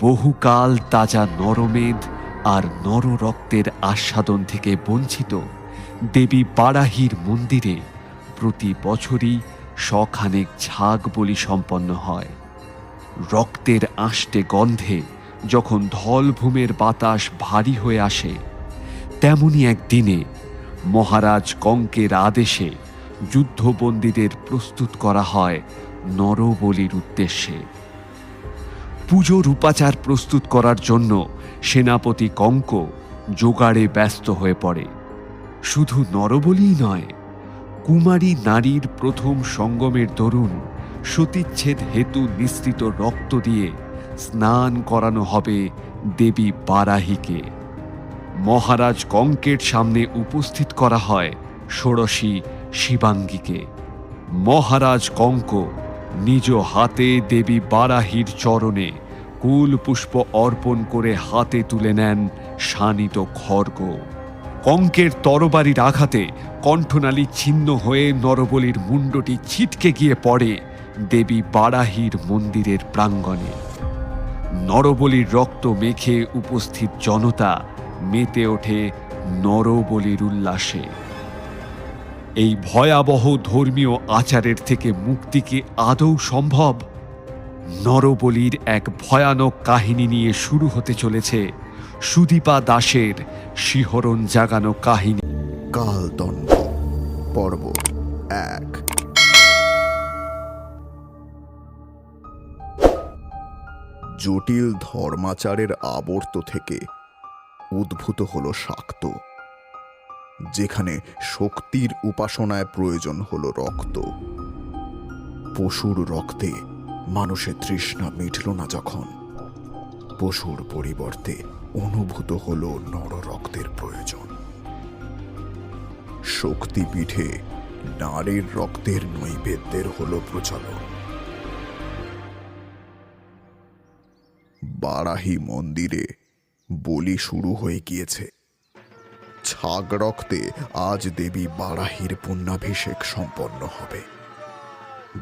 বহুকাল তাজা নরমেদ আর নররক্তের আস্বাদন থেকে বঞ্চিত দেবী বারাহির মন্দিরে প্রতি বছরই শখানেক ঝাঁক বলি সম্পন্ন হয়। রক্তের আষ্টে গন্ধে যখন ধলভূমের বাতাস ভারী হয়ে আসে, তেমনি একদিনে মহারাজ কঙ্কের আদেশে যুদ্ধবন্দীদের প্রস্তুত করা হয় নরবলির উদ্দেশ্যে। পুজোর উপাচার প্রস্তুত করার জন্য সেনাপতি কঙ্ক জোগাড়ে ব্যস্ত হয়ে পড়ে। শুধু নরবলিই নয়, কুমারী নারীর প্রথম সঙ্গমের দরুন সতীচ্ছেদ হেতু নিঃসৃত রক্ত দিয়ে স্নান করানো হবে দেবী বারাহিকে। মহারাজ কঙ্কের সামনে উপস্থিত করা হয় ষোড়শী শিবাঙ্গীকে। মহারাজ কঙ্ক নিজ হাতে দেবী বারাহির চরণে কুল পুষ্প অর্পণ করে হাতে তুলে নেন শানিত খড়গ। কঙ্কের তরবারির আঘাতে কণ্ঠনালী ছিন্ন হয়ে নরবলির মুণ্ডটি ছিটকে গিয়ে পড়ে দেবী বারাহির মন্দিরের প্রাঙ্গণে। নরবলির রক্ত মেখে উপস্থিত জনতা মেতে ওঠে নরবলির উল্লাসে। এই ভয়াবহ ধর্মীয় আচারের থেকে মুক্তি কি আদৌ সম্ভব? নরবলির এক ভয়ানক কাহিনী নিয়ে শুরু হতে চলেছে সুদীপা দাসের শিহরণ জাগানো কাহিনী। কালদণ্ড, পর্ব এক। জটিল ধর্মাচারের আবর্ত থেকে উদ্ভূত হল শাক্ত। যেখানে শক্তির উপাসনায় প্রয়োজন হলো রক্ত। পশুর রক্তে মানুষের তৃষ্ণা মিটল না যখন। পশুর পরিবর্তে অনুভূত হল নর রক্তের প্রয়োজন। শক্তিপীঠে নারীর রক্তের নৈবেদ্যের হল প্রচলন। বারাহি মন্দিরে বলি শুরু হয়ে গিয়েছে। ছাগ রক্তে আজ দেবী বারাহির পুণ্যাভিষেক সম্পন্ন হবে।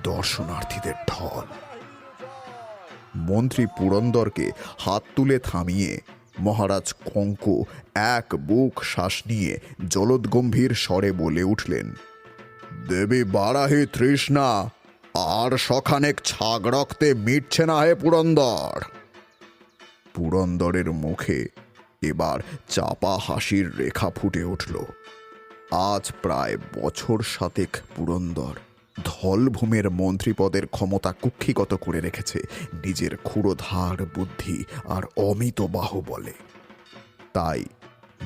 দর্শনার্থীদের ঢল। মন্ত্রী পুরন্দরকে হাত তুলে থামিয়ে মহারাজ কঙ্ক এক বুক শ্বাস নিয়ে জলদগম্ভীর স্বরে বলে উঠলেন, দেবী বারাহি তৃষ্ণা, আর সখানেক ছাগ রক্তে মিটছে না হে পুরন্দর। পুরন্দরের মুখে এবার চাপা হাসির রেখা ফুটে উঠল। আজ প্রায় বছর সাতেক পুরন্দর ধলভূমের মন্ত্রীপদের ক্ষমতা কুক্ষিগত করে রেখেছে নিজের ক্ষুরোধার বুদ্ধি আর অমিত বাহু বলে। তাই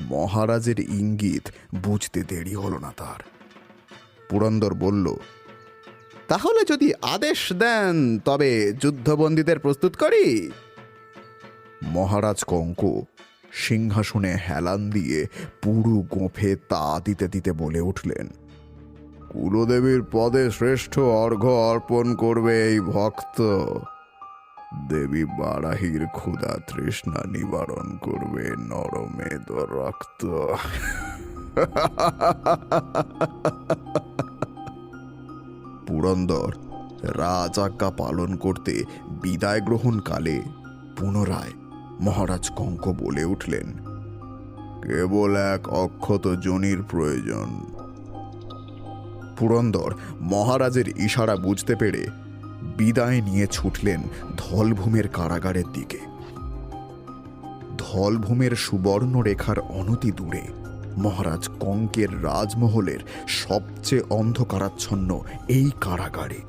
মহারাজের ইঙ্গিত বুঝতে দেরি হলো না তার। পুরন্দর বলল, তাহলে যদি আদেশ দেন, তবে যুদ্ধবন্দীদের প্রস্তুত করি? মহারাজ কঙ্ক সিংহাসনে হেলান দিয়ে পুরু গোঁফে তা দিতে দিতে বলে উঠলেন, কুলদেবীর পদে শ্রেষ্ঠ অর্ঘ্য অর্পণ করবে এই ভক্ত। দেবী বারাহির ক্ষুধা তৃষ্ণা নিবারণ করবে নরমেদ রক্ত। পুরন্দর রাজাজ্ঞা পালন করতে বিদায় গ্রহণকালে পুনরায় মহারাজ কঙ্ক বলে উঠলেন, কেবল এক অক্ষত জনির প্রয়োজন। পুরন্দর মহারাজের ইশারা বুঝতে পেরে বিদায় নিয়ে ছুটলেন ধলভূমের কারাগারের দিকে। ধলভূমের সুবর্ণ রেখার অনতি দূরে মহারাজ কঙ্কের রাজমহলের সবচেয়ে অন্ধকারাচ্ছন্ন এই কারাগারে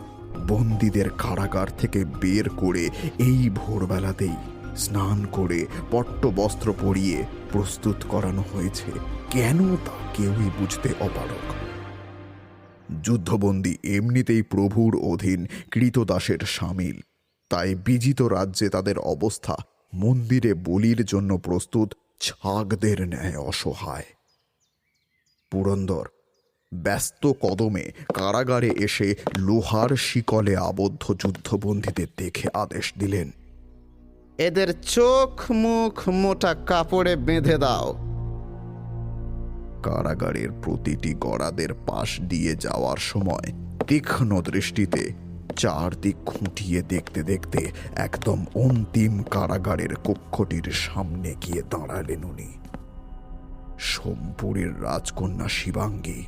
বন্দীদের কারাগার থেকে বের করে এই ভোরবেলাতেই স্নান করে পট্ট বস্ত্র পরিয়ে প্রস্তুত করানো হয়েছে। কেন তা কেউই বুঝতে অপারক যুদ্ধবন্দী এমনিতেই প্রভুর অধীন কৃতদাসের সামিল। তাই বিজিত রাজ্যে তাদের অবস্থা মন্দিরে বলির জন্য প্রস্তুত ছাগদের ন্যায় অসহায়। পুরন্দর, ব্যস্ত কদমে কারাগারে এসে লোহার শিকলে আবদ্ধ যুদ্ধবন্দীদের দেখে আদেশ দিলেন। এদের চোখ মুখ মোটা কাপড়ে বেঁধে দাও। কারাগারের প্রতিটি গড়াদের পাশ দিয়ে যাওয়ার সময় তীক্ষ্ণ দৃষ্টিতে চারদিক খুঁটিয়ে দেখতে দেখতে একদম অন্তিম কারাগারের কক্ষটির সামনে গিয়ে দাঁড়ালেন উনি। সোমপুরের রাজকন্যা শিবাঙ্গী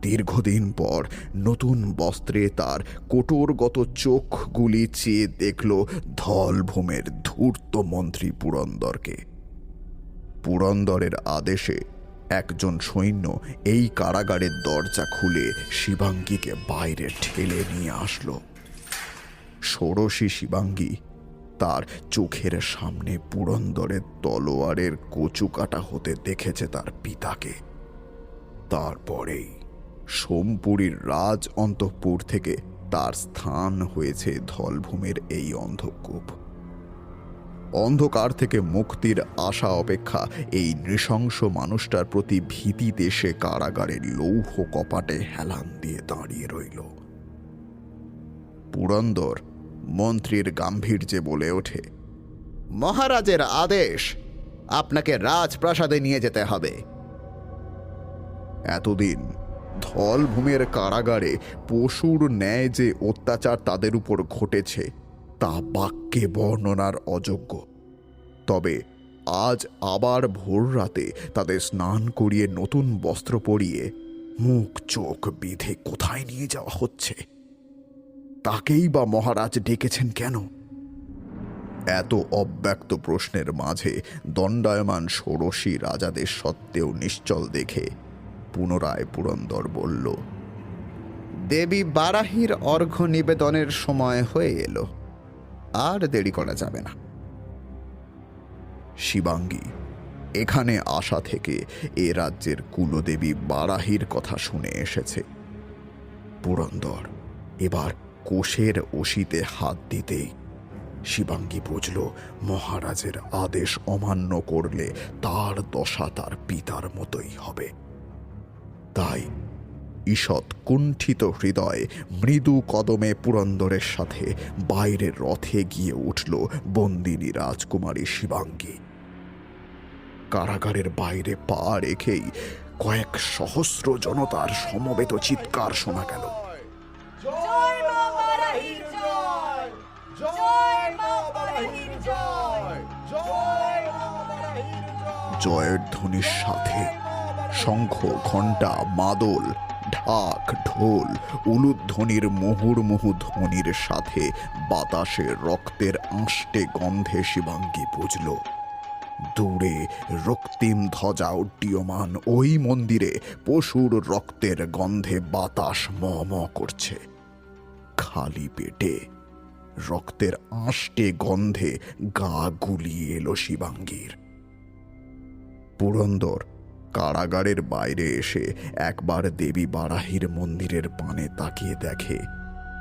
দীর্ঘদিন পর নতুন বস্ত্রে তার কোটরগত চোখগুলি চেয়ে দেখল ধলভূমের ধূর্ত মন্ত্রী পুরন্দরকে। পুরন্দরের আদেশে একজন সৈন্য এই কারাগারের দরজা খুলে শিবাঙ্গীকে বাইরে ঠেলে নিয়ে আসলো। ষোড়শী শিবাঙ্গী তার চোখের সামনে পুরন্দরের তলোয়ারের কচু কাটা হতে দেখেছে তার পিতাকে। তারপরেই সোমপুরীর রাজ অন্তঃপুর থেকে তার স্থান হয়েছে ধলভূমের এই অন্ধকূপ। অন্ধকার থেকে মুক্তির আশা অপেক্ষা এই নৃশংস মানুষটার প্রতি ভীতিতে সে কারাগারের লৌহ কপাটে হেলান দিয়ে দাঁড়িয়ে রইল। পুরন্দর মন্ত্রীর গাম্ভীর্যে বলে ওঠে, মহারাজের আদেশ, আপনাকে রাজপ্রাসাদে নিয়ে যেতে হবে। এতদিন ধলভূমের কারাগারে পশুর ন্যায় যে অত্যাচার তাদের উপর ঘটেছে, তা বাক্যে বর্ণনার অযোগ্য। তবে আজ আবার ভোর রাতে তাদের স্নান করিয়ে নতুন বস্ত্র পরিয়ে মুখ চোখ বিধে কোথায় নিয়ে যাওয়া হচ্ছে? তাকেই বা মহারাজ ডেকেছেন কেন? এত অব্যক্ত প্রশ্নের মাঝে দণ্ডায়মান ষোড়শী রাজাদের সত্ত্বেও নিশ্চল দেখে পুনরায় পুরন্দর বলল, দেবী বারাহির অর্ঘ্য নিবেদনের সময় হয়ে এলো। আর দেরি করা যাবে না। শিবাঙ্গী, এখানে আসা থেকে এ রাজ্যের কুলদেবী বারাহির কথা শুনে এসেছে। পুরন্দর, এবার কোষের অসিতে হাত দিতেই শিবাঙ্গী বুঝল, মহারাজের আদেশ অমান্য করলে তার দশা তার পিতার মতোই হবে। তাই ঈষৎ কুণ্ঠিত হৃদয়ে মৃদু কদমে পুরন্দরের সাথে বাইরের রথে গিয়ে উঠল বন্দিনী রাজকুমারী শিবাঙ্গী। কারাগারের বাইরে পা রেখেই কয়েক সহস্র জনতার সমবেত চিৎকার শোনা গেল। জয়ের ধ্বনির সাথে শঙ্খ, ঘণ্টা, মাদল, ঢাক, ঢোল, উলুধ্বনির মুহুর্মুহু ধ্বনির সাথে বাতাসে রক্তের আঁশটে গন্ধে শিবাঙ্গী বুঝল, দূরে রক্তিম ধ্বজা উড্ডীয়মান ওই মন্দিরে পশুর রক্তের গন্ধে বাতাস ম করছে। খালি পেটে রক্তের আঁশটে গন্ধে গা গুলিয়ে এলো শিবাঙ্গীর। পুরন্দর কারাগারের বাইরে এসে একবার দেবী বারাহির মন্দিরের পানে তাকিয়ে দেখে।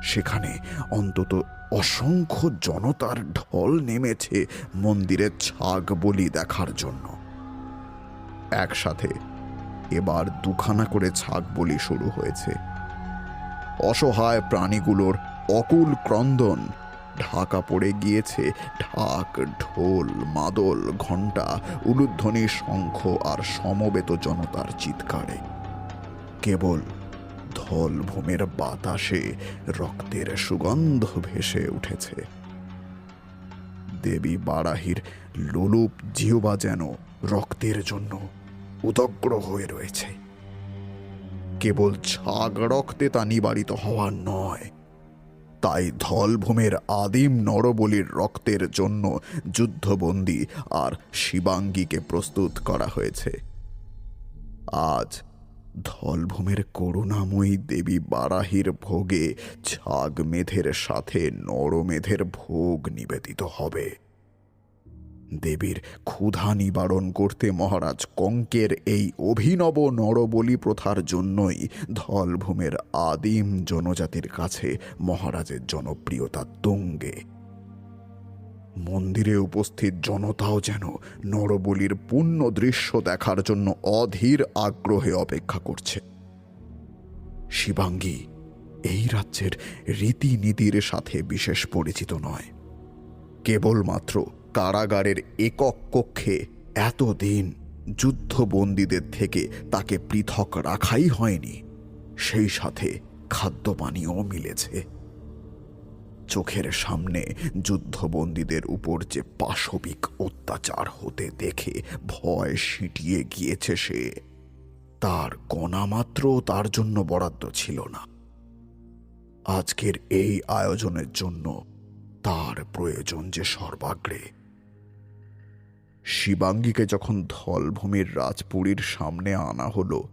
সেখানে অন্তত অসংখ্য জনতার ঢল নেমেছে মন্দিরের ছাগ বলি দেখার জন্য। একসাথে এবার দুখানা করে ছাগ বলি শুরু হয়েছে। অসহায় প্রাণীগুলোর অকুল ক্রন্দন ঢাকা পড়ে গিয়েছে ঢাক, ঢোল, মাদল, ঘণ্টা, উলুধ্বনি, শঙ্খ আর সমবেত জনতার চিৎকারে। কেবল ধলভূমের বাতাসে রক্তের সুগন্ধ ভেসে উঠেছে। দেবী বারাহির লোলুপ জিহবা যেন রক্তের জন্য উদগ্র হয়ে রয়েছে। কেবল ছাগ রক্তে তা নিবারিত হওয়া নয়। তাই ধলভূমের আদিম নরবলির রক্তের জন্য যুদ্ধবন্দী আর শিবাঙ্গীকে প্রস্তুত করা হয়েছে। আজ ধলভূমের করুণাময়ী দেবী বারাহির ভোগে ছাগ মেধের সাথে নরমেধের ভোগ নিবেদিত হবে। দেবীর ক্ষুধা নিবারণ করতে মহারাজ কঙ্কের এই অভিনব নরবলি প্রথার জন্যই ধলভূমের আদিম জনজাতির কাছে মহারাজের জনপ্রিয়তা তুঙ্গে। মন্দিরে উপস্থিত জনতাও যেন নরবলির পূর্ণ দৃশ্য দেখার জন্য অধীর আগ্রহে অপেক্ষা করছে। শিবাঙ্গী, এই রাজ্যের রীতিনীতির সাথে বিশেষ পরিচিত নয়। কেবলমাত্র কারাগারের একক কক্ষে এতদিন যুদ্ধবন্দীদের থেকে তাকে পৃথক রাখাই হয়নি, সেই সাথে খাদ্যপানীয় মিলেছে। চোখের সামনে যুদ্ধবন্দীদের উপর যে পাশবিক অত্যাচার হতে দেখে ভয় সিটিয়ে গিয়েছে সে, তার কণামাত্র তার জন্য বরাদ্দ ছিল না। আজকের এই আয়োজনের জন্য তার প্রয়োজন যে সর্বাগ্রে শিবাঙ্গীকে যখন ধলভূমির রাজপুরীর সামনে আনা হলো,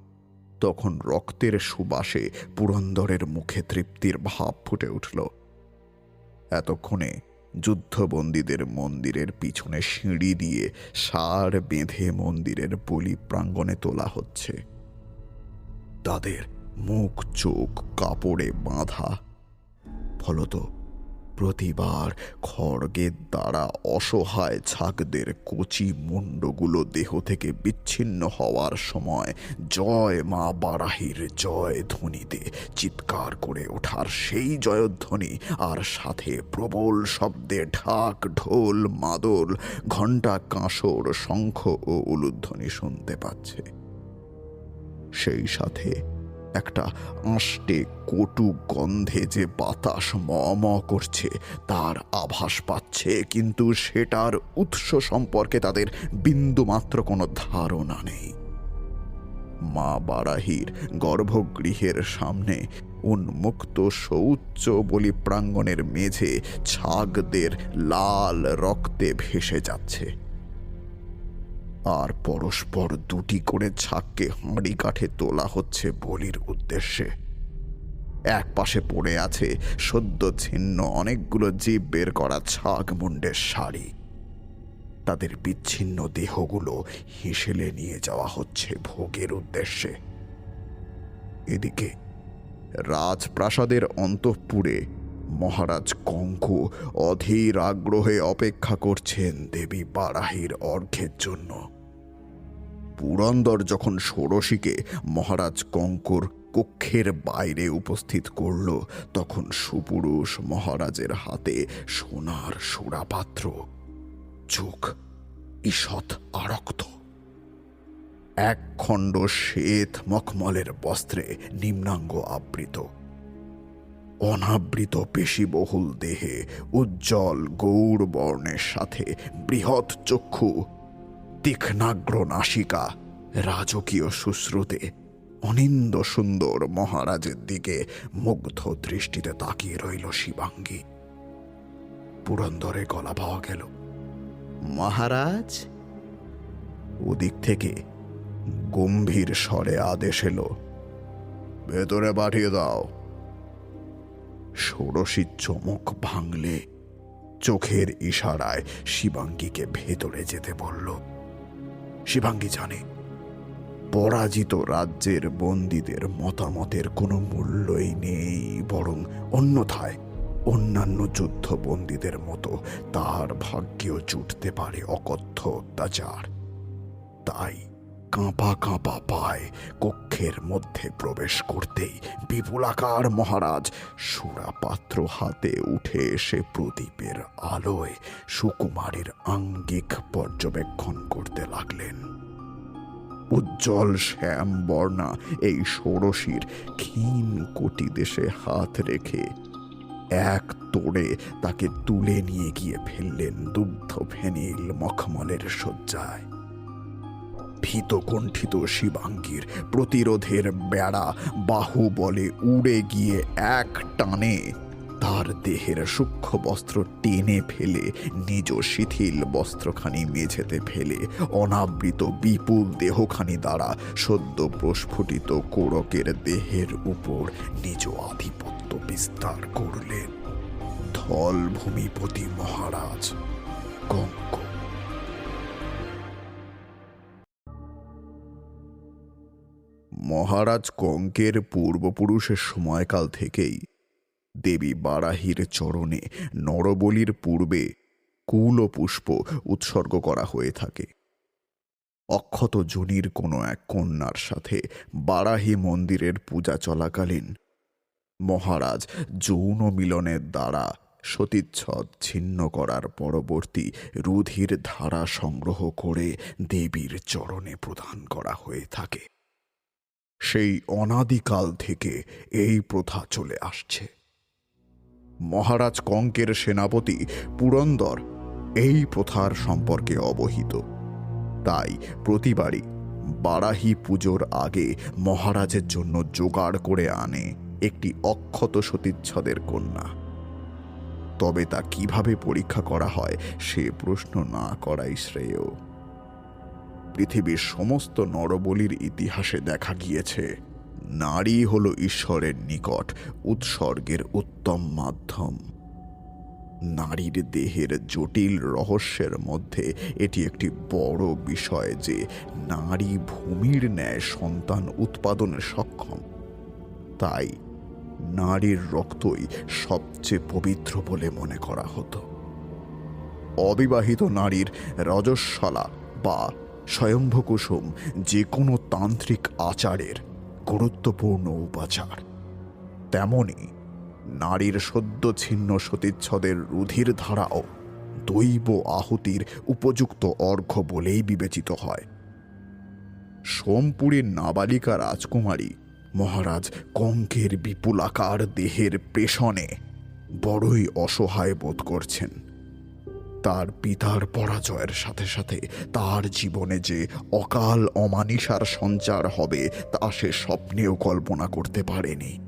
তখন রক্তের সুবাসে পুরন্দরের মুখে তৃপ্তির ভাব ফুটে উঠল। এতক্ষণে যুদ্ধবন্দীদের মন্দিরের পিছনে সিঁড়ি দিয়ে সার বেঁধে মন্দিরের বলি প্রাঙ্গণে তোলা হচ্ছে। তাদের মুখ, চোখ, কাপড়ে বাঁধা। ফলত প্রতিবার খড়গের দ্বারা অসহায় ছাগদের কচি মুন্ডগুলো দেহ থেকে বিচ্ছিন্ন হওয়ার সময় জয় মা বারাহির জয় ধ্বনিতে চিৎকার করে ওঠার সেই জয়ধ্বনি আর সাথে প্রবল শব্দে ঢাক, ঢোল, মাদল, ঘণ্টা, কাঁসর, শঙ্খ ও উলুধ্বনি শুনতে পাচ্ছে। সেই সাথে একটা আষ্টে কটু গন্ধে যে বাতাস ম করছে, তার আভাস পাচ্ছে, কিন্তু সেটার উৎস সম্পর্কে তাদের বিন্দুমাত্র কোনো ধারণা নেই। মা বারাহির গর্ভগৃহের সামনে উন্মুক্ত শৌচ বলি প্রাঙ্গণের মেঝে ছাগদের লাল রক্তে ভেসে যাচ্ছে। আর পরস্পর দুটি করে ছাককে হাঁড়ি কাঠে তোলা হচ্ছে বলির উদ্দেশ্যে। এক পাশে পড়ে আছে সদ্য ছিন্ন অনেকগুলো জীব বের করা ছাগ মুন্ডের শাড়ি। তাদের বিচ্ছিন্ন দেহগুলো হিসেলে নিয়ে যাওয়া হচ্ছে ভোগের উদ্দেশ্যে। এদিকে রাজপ্রাসাদের অন্তঃপুরে মহারাজ কঙ্ক অধীর আগ্রহে অপেক্ষা করছেন দেবী বারাহির অর্ঘ্যের জন্য। পুরন্দর যখন ষোড়শীকে মহারাজ কঙ্কর কক্ষের বাইরে উপস্থিত করল, তখন সুপুরুষ মহারাজের হাতে সোনার সুরাপাত্র, চোখ ঈষৎ আরক্ত। এক খণ্ড শ্বেত মখমলের বস্ত্রে নিম্নাঙ্গ আবৃত। অনাবৃত পেশিবহুল দেহে, উজ্জ্বল গৌর বর্ণের সাথে বৃহৎ চক্ষু, তীক্ষ্ণাগ্র নাসিকা, রাজকীয় সুশ্রুতে অনিন্দ সুন্দর মহারাজের দিকে মুগ্ধ দৃষ্টিতে তাকিয়ে রইল শিবাঙ্গী। পুরন্দরে গলা পাওয়া গেল, মহারাজ? ওদিক থেকে গম্ভীর স্বরে আদেশ এলো, ভেতরে পাঠিয়ে দাও। ষোড়শী চমক ভাঙলে চোখের ইশারায় শিবাঙ্গীকে ভেতরে যেতে বলল। শিবাঙ্গী জানে, পরাজিত রাজ্যের বন্দীদের মতামতের কোনো মূল্যই নেই, বরং অন্যথায় অন্যান্য যুদ্ধবন্দীদের মতো তার ভাগ্যেও জুটতে পারে অকথ্য অত্যাচার। তাই কাঁপা কাঁপা পায়, কক্ষের মধ্যে প্রবেশ করতেই বিপুলাকার মহারাজ সুরাপাত্র হাতে উঠে এসে প্রদীপের আলোয় সুকুমারের আঙ্গিক পর্যবেক্ষণ করতে লাগলেন। উজ্জ্বল শ্যাম বর্ণা এই ষোড়শীর ক্ষীণ কোটি দেশে হাত রেখে এক তোড়ে তাকে তুলে নিয়ে গিয়ে ফেললেন দুগ্ধ ফেনিল মখমলের শয্যায়। ভীতকণ্ঠিত শিবাঙ্গীর প্রতিরোধের বেড়া বাহু বলে উড়ে গিয়ে এক টানে তার দেহের সূক্ষ্ম বস্ত্র টেনে ফেলে, নিজ শিথিল বস্ত্রখানি মেঝেতে ফেলে, অনাবৃত বিপুল দেহখানি দ্বারা সদ্য প্রস্ফুটিত কোরকের দেহের উপর নিজ আধিপত্য বিস্তার করলেন। ধল ভূমিপতি মহারাজ কঙ্ক মহারাজ কঙ্কের পূর্বপুরুষের সময়কাল থেকেই দেবী বারাহির চরণে নরবলির পূর্বে কুল ও পুষ্প উৎসর্গ করা হয়ে থাকে। অক্ষত জনির কোনো এক কন্যার সাথে বারাহি মন্দিরের পূজা চলাকালীন মহারাজ যৌন মিলনের দ্বারা সতীচ্ছদ ছিন্ন করার পরবর্তী রুধির ধারা সংগ্রহ করে দেবীর চরণে প্রদান করা হয়ে থাকে। সেই অনাদিকাল থেকে এই প্রথা চলে আসছে। মহারাজ কঙ্কের সেনাপতি পুরন্দর এই প্রথার সম্পর্কে অবহিত। তাই প্রতিবারই বারাহি পুজোর আগে মহারাজের জন্য জোগাড় করে আনে একটি অক্ষত সতীচ্ছদের কন্যা। তবে তা কীভাবে পরীক্ষা করা হয় সে প্রশ্ন না করাই শ্রেয়। পৃথিবীর সমস্ত নরবলির ইতিহাসে দেখা গিয়েছে। নারী হল ঈশ্বরের নিকট উৎসর্গের উত্তম মাধ্যম। নারীর দেহের জটিল রহস্যের মধ্যে এটি একটি বড় বিষয় যে নারী ভূমির ন্যায় সন্তান উৎপাদনে সক্ষম। তাই নারীর রক্তই সবচেয়ে পবিত্র বলে মনে করা হতো। অবিবাহিত নারীর রজস্বলা বা স্বয়ম্ভকুসুম যে কোনো তান্ত্রিক আচারের গুরুত্বপূর্ণ উপাচার। তেমনি নারীর সদ্য ছিন্ন সতীচ্ছদের রুধির ধারাও দৈব আহুতির উপযুক্ত অর্ঘ্য বলেই বিবেচিত হয়। সোমপুরীর নাবালিকা রাজকুমারী মহারাজ কঙ্কের বিপুলাকার দেহের প্রেষণে বড়ই অসহায় বোধ করছেন। তার পিতার পরাজয়ের সাথে সাথে তার জীবনে যে অকাল অমানিসার সঞ্চার হবে, তা সে স্বপ্নেও কল্পনা করতে পারেনি।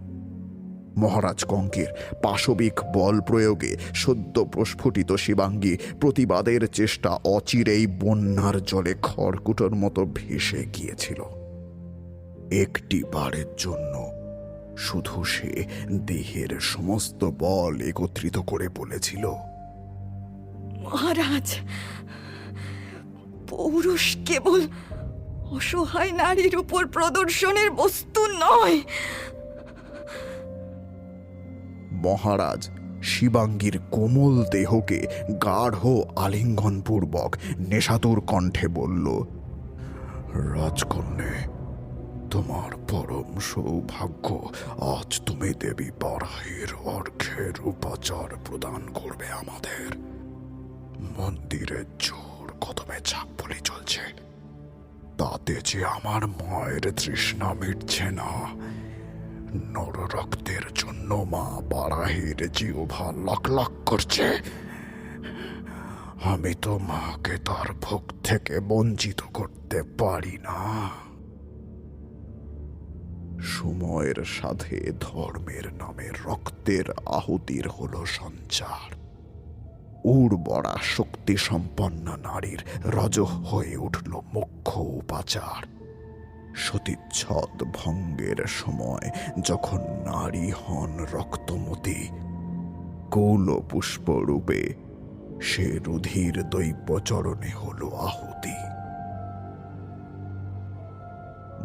মহারাজ কঙ্কের পাশবিক বল প্রয়োগে সদ্য প্রস্ফুটিত শিবাঙ্গী প্রতিবাদের চেষ্টা অচিরেই বন্যার জলে খড়কুটোর মতো ভেসে গিয়েছিল। একটি বারের জন্য শুধু সে দেহের সমস্ত বল একত্রিত করে বলেছিল। মহারাজ, পৌরুষ কেবল অসহায় নারীর উপর প্রদর্শনের বস্তু নয়। মহারাজ, শিবাঙ্গীর কোমল দেহকে গাঢ় আলিঙ্গনপূর্বক নেশাতুর কণ্ঠে বলল, রাজকন্যে, তোমার পরম সৌভাগ্য আজ তুমি দেবী বারাহির অর্ঘের উপাচার প্রদান করবে আমাদের। মন্দিরে জোর কদমে চাপ বলে চলছে। তাতে যে আমার মায়ের তৃষ্ণা মিটছে না, নররক্তের জন্য মা বারাহির জিহ্বা লাক লাক করছে। আমি তো মাকে তার ভোগ থেকে বঞ্চিত করতে পারি না। সময়ের সাথে ধর্মের নামে রক্তের আহুতির হলো সঞ্চার। উর্বরা শক্তি সম্পন্ন নারীর রজ হয়ে উঠল মুখ্য উপাচার। সতীচ্ছদ ভঙ্গের সময় যখন নারী হন রক্তমতী কৌল পুষ্পরূপে সে রুধির দৈবচরণে হল আহুতি।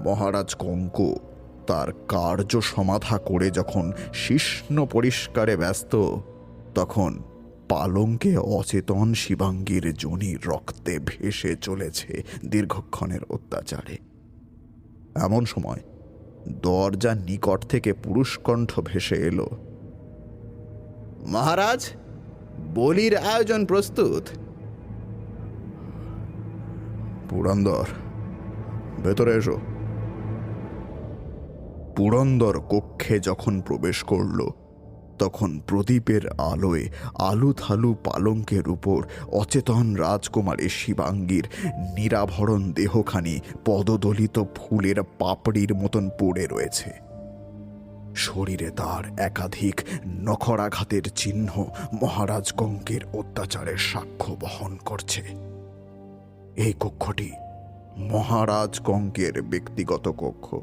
মহারাজ কঙ্ক তার কার্য সমাধা করে যখন শিষ্ণ পরিষ্কারে ব্যস্ত, তখন পালঙ্কে অচেতন শিবাঙ্গীর জনি রক্তে ভেসে চলেছে দীর্ঘক্ষণের অত্যাচারে। এমন সময় দরজার নিকট থেকে পুরুষকণ্ঠ ভেসে এলো। মহারাজ, বলির আয়োজন প্রস্তুত। পুরন্দর, ভেতরে এসো। পুরন্দর কক্ষে যখন প্রবেশ করল তখন প্রদীপের আলোয় আলু থালু পালঙ্কের উপর অচেতন রাজকুমারী শিবাঙ্গীর নিরাভরণ দেহখানি পদদলিত ফুলের পাপড়ির মতন পড়ে রয়েছে। শরীরে তার একাধিক নখরাঘাতের চিহ্ন মহারাজ কঙ্কের অত্যাচারের সাক্ষ্য বহন করছে। এই কক্ষটি মহারাজ কঙ্কের ব্যক্তিগত কক্ষ।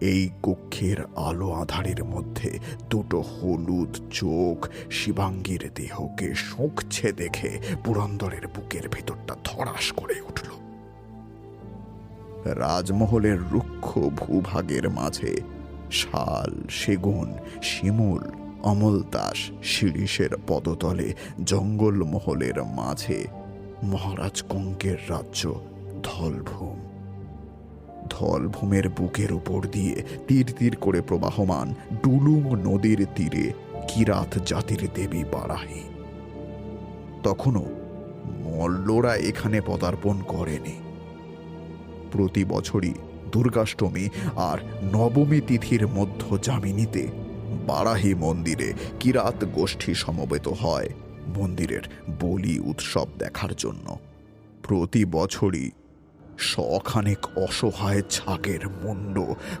এই কক্ষের আলো আধারের মধ্যে দুটো হলুদ চোখ, শিবাঙ্গীর দেহকে শুঁকছে দেখে পুরন্দরের বুকের ভেতরটা ধরাস করে উঠল। রাজমহলের রুক্ষ ভূভাগের মাঝে শাল, সেগুন, শিমুল, অমলতাস শিরিষের পদতলে জঙ্গলমহলের মাঝে মহারাজ কঙ্কের রাজ্য ধলভূম। ধলভূমের বুকের উপর দিয়ে তীর তীর করে প্রবাহমান ডুলুম নদীর তীরে কিরাত জাতির দেবী বারাহি। তখনও মল্লরা এখানে পদার্পণ করেনি। প্রতি বছরই দুর্গাষ্টমী আর নবমী তিথির মধ্য জামিনীতে বারাহি মন্দিরে কিরাত গোষ্ঠী সমবেত হয় মন্দিরের বলি উৎসব দেখার জন্য। প্রতি বছরই শখানেক অসহায় ছাগের মুন্ড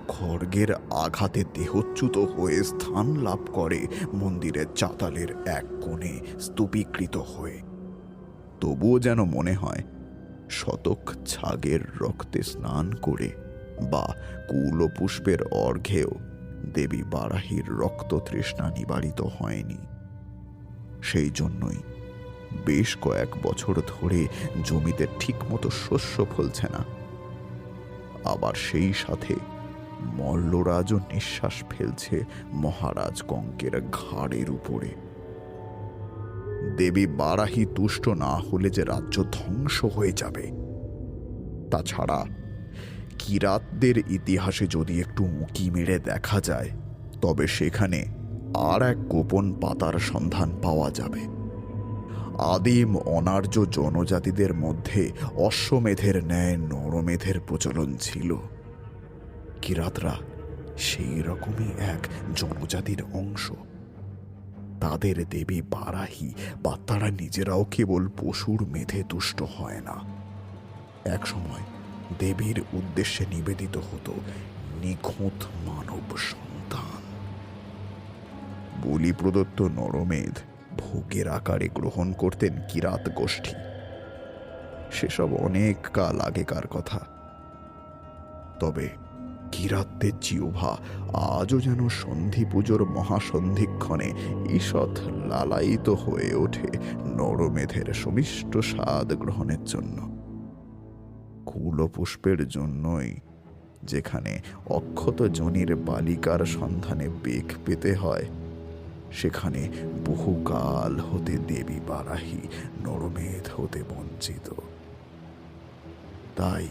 খড়গের আঘাতে দেহচ্যুত হয়ে স্থান লাভ করে মন্দিরের চাতালের এক কোণে স্তূপীকৃত হয়ে। তবুও যেন মনে হয়, শতক ছাগের রক্তে স্নান করে বা কুলপুষ্পের অর্ঘেও দেবী বারাহির রক্ত তৃষ্ণা নিবারিত হয়নি। সেই জন্যই বেশ কয়েক বছর ধরে জমিতে ঠিকমতো শস্য ফলছে না। আবার সেই সাথে মল্লরাজও নিঃশ্বাস ফেলছে মহারাজ কঙ্কের ঘাড়ের উপরে। দেবী বারাহি তুষ্ট না হলে যে রাজ্য ধ্বংস হয়ে যাবে। তাছাড়া কিরাতদের ইতিহাসে যদি একটু উঁকি মেরে দেখা যায়, তবে সেখানে আর এক গোপন পাতার সন্ধান পাওয়া যাবে। আদিম অনার্য জনজাতিদের মধ্যে অশ্বমেধের ন্যায় নরমেধের প্রচলন ছিল। কিরাতরা সেই রকমই এক জনজাতির অংশ। তাদের দেবী বারাহি বা তারা নিজেরাও কেবল পশুর মেধে তুষ্ট হয় না। একসময় দেবীর উদ্দেশ্যে নিবেদিত হতো নিখুঁত মানব সন্তান। বলি প্রদত্ত নরমেধ ভোগের আকারে গ্রহণ করতেন কিরাত গোষ্ঠী। সেসব অনেক কাল আগেকার কথা। তবে কিরাতদের জিহ্বা আজও যেন সন্ধি পুজোর মহাসন্ধিক্ষণে ঈষৎ লালায়িত হয়ে ওঠে নরমেধের সমিষ্ট স্বাদ গ্রহণের জন্য। কুলপুষ্পের জন্যই যেখানে অক্ষত জনির বালিকার সন্ধানে বেগ পেতে হয় সেখানে বহুকাল হতে দেবী বারাহি নরমেধ হতে বঞ্চিত। তাই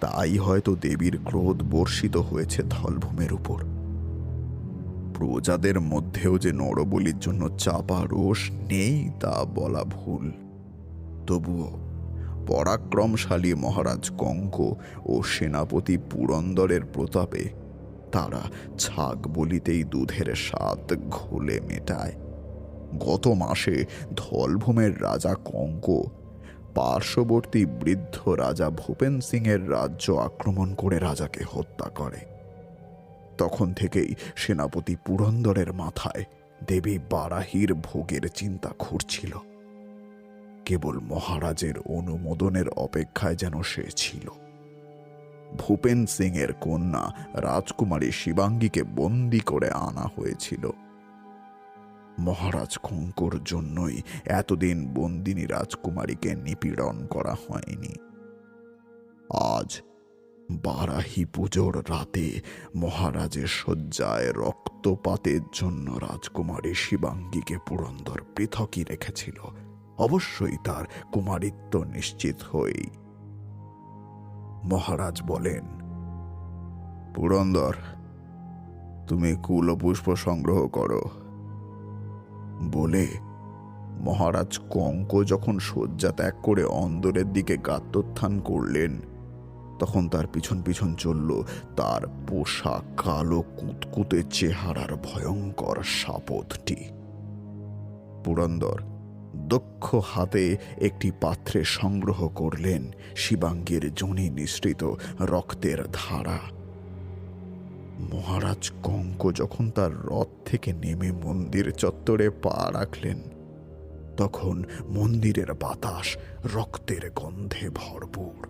তাই হয়তো দেবীর ক্রোধ বর্ষিত হয়েছে থলভূমের উপর। প্রজাদের মধ্যেও যে নরবলির জন্য চাপা রোষ নেই তা বলা ভুল। তবুও পরাক্রমশালী মহারাজ কঙ্ক ও সেনাপতি পুরন্দরের প্রতাপে তারা ছাগ বলিতেই দুধের স্বাদ ঘোলে মেটায়। গত মাসে ধলভূমের রাজা কঙ্ক, পার্শ্ববর্তী বৃদ্ধ রাজা ভূপেন সিংয়ের রাজ্য আক্রমণ করে রাজাকে হত্যা করে। তখন থেকেই সেনাপতি পুরন্দরের মাথায় দেবী বারাহির ভোগের চিন্তা ঘুরছিল। কেবল মহারাজের অনুমোদনের অপেক্ষায় যেন সে ছিল। ভূপেন সিং এর কন্যা রাজকুমারী শিবাঙ্গীকে বন্দি করে আনা হয়েছিল। মহারাজ খঙ্কর জন্যই এতদিন বন্দিনী রাজকুমারীকে নিপীড়ন করা হয়নি। আজ বারাহি পুজোর রাতে মহারাজের শয্যায় রক্তপাতের জন্য রাজকুমারী শিবাঙ্গীকে পুরন্দর পৃথকই রেখেছিল। অবশ্যই তার কুমারিত্ব নিশ্চিত হয়েই মহারাজ বলেন, পুরন্দর, তুমি কুলপুষ্প সংগ্রহ করো। বলে মহারাজ কঙ্ক যখন শয্যা ত্যাগ করে অন্দরের দিকে গাত্রোত্থান করলেন, তখন তার পিছন পিছন চলল তার পোশাক কালো কুতকুতে চেহারার ভয়ঙ্কর সাপথটি। পুরন্দর দক্ষ হাতে একটি পাত্রে সংগ্রহ করলেন শিবাঙ্গের জনি নিঃসৃত রক্তের ধারা। মহারাজ কঙ্ক যখন তার রথ থেকে নেমে মন্দির চত্বরে পা রাখলেন, তখন মন্দিরের বাতাস রক্তের গন্ধে ভরপুর।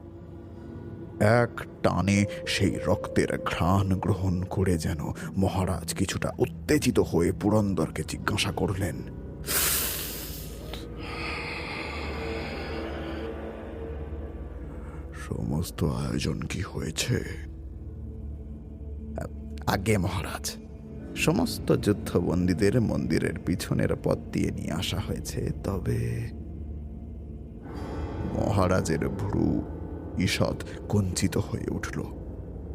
এক টানে সেই রক্তের ঘ্রাণ গ্রহণ করে যেন মহারাজ কিছুটা উত্তেজিত হয়ে পুরন্দরকে জিজ্ঞাসা করলেন সমস্ত আয়োজন কি হয়েছে? আগে মহারাজ, সমস্ত যুদ্ধবন্দীদের মন্দিরের পিছনের পথ দিয়ে নিয়ে আসা হয়েছে, তবে মহারাজের ভ্রু ঈষৎ কঞ্চিত হয়ে উঠল।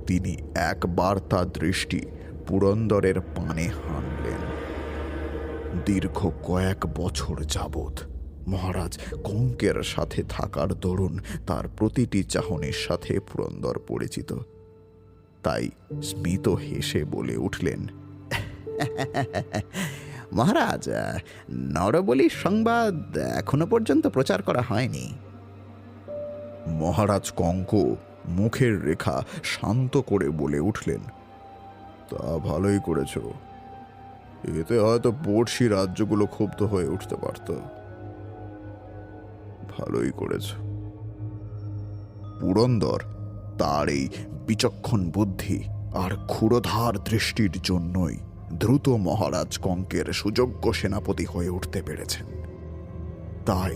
তিনি একবার তার দৃষ্টি পুরন্দরের পানে হানলেন। দীর্ঘ কয়েক বছর যাবৎ মহারাজ কঙ্কের সাথে থাকার দরুন তার প্রতিটি চাহনির সাথে পুরন্দর পরিচিত। তাই স্মিত হেসে বলে উঠলেন, মহারাজ নরবলির সংবাদ এখনও পর্যন্ত প্রচার করা হয়নি। মহারাজ কঙ্ক মুখের রেখা শান্ত করে বলে উঠলেন, তা ভালোই করেছ। এতে হয়তো পড়শি রাজ্যগুলো ক্ষুব্ধ হয়ে উঠতে পারত। ভালোই করেছ। পুরন্দর, তার এই বিচক্ষণ বুদ্ধি আর ক্ষুরধার দৃষ্টির জন্যই দ্রুত মহারাজ কঙ্কের সুযোগ্য সেনাপতি হয়ে উঠতে পেরেছেন। তাই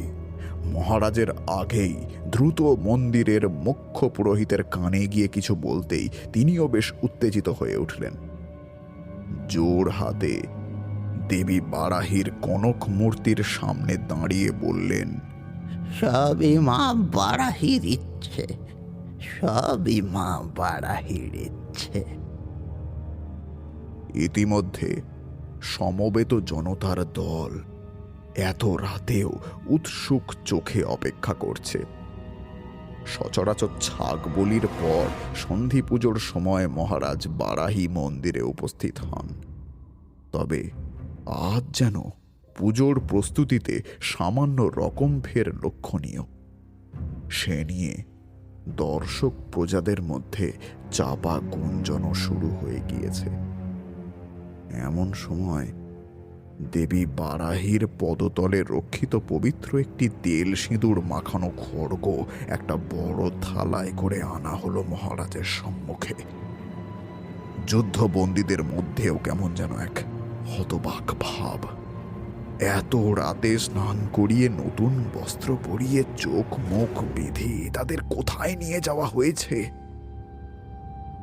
মহারাজের আগেই দ্রুত মন্দিরের মুখ্য পুরোহিতের কানে গিয়ে কিছু বলতেই তিনিও বেশ উত্তেজিত হয়ে উঠলেন। জোর হাতে দেবী বারাহির কনক মূর্তির সামনে দাঁড়িয়ে বললেন সবই মা বাড়াহির ইচ্ছে, সবই মা বাড়াহির ইচ্ছে। ইতিমধ্যে সমবেত জনতার দল এত রাতেও উৎসুক চোখে অপেক্ষা করছে। সচরাচর ছাগ বলির পর সন্ধি পুজোর সময় মহারাজ বারাহি মন্দিরে উপস্থিত হন। তবে আজ যেন পুজোর প্রস্তুতিতে সামান্য রকম ফের লক্ষণীয়। সে নিয়ে দর্শক প্রজাদের মধ্যে চাপা গুঞ্জনও শুরু হয়ে গিয়েছে। এমন সময় দেবী বারাহির পদতলে রক্ষিত পবিত্র একটি তেল সিঁদুর মাখানো খড়গ একটা বড় থালায় করে আনা হলো মহারাজের সম্মুখে। যুদ্ধবন্দীদের মধ্যেও কেমন যেন এক হতবাক ভাব। এত রাতে স্নান করিয়ে নতুন বস্ত্র পরিয়ে চোখ মুখ বেঁধে তাদের কোথায় নিয়ে যাওয়া হয়েছে?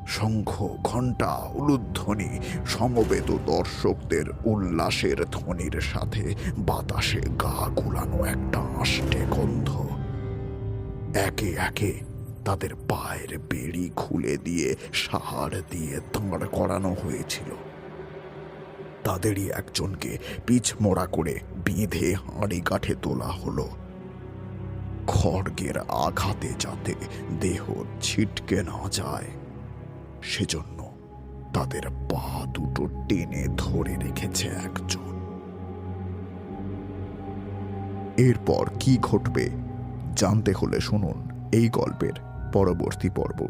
শঙ্খ, ঘণ্টা, উলুধ্বনি, সমবেত দর্শকদের উল্লাসের ধ্বনির সাথে বাতাসে গা গুলানো একটা আষ্টে গন্ধ। একে একে তাদের পায়ের বেড়ি খুলে দিয়ে সাহার দিয়ে দাঁড় করানো হয়েছিল। তাদেরই একজনকে পিছ মোড়া করে বেঁধে হাঁড়ি কাঠে তোলা হলো। খড়গের আঘাতে যাতে দেহ ছিটকে না যায়, সেজন্য তাদের পা দুটো টেনে ধরে রেখেছে একজন। এরপর কি ঘটবে জানতে হলে শুনুন এই গল্পের পরবর্তী পর্ব।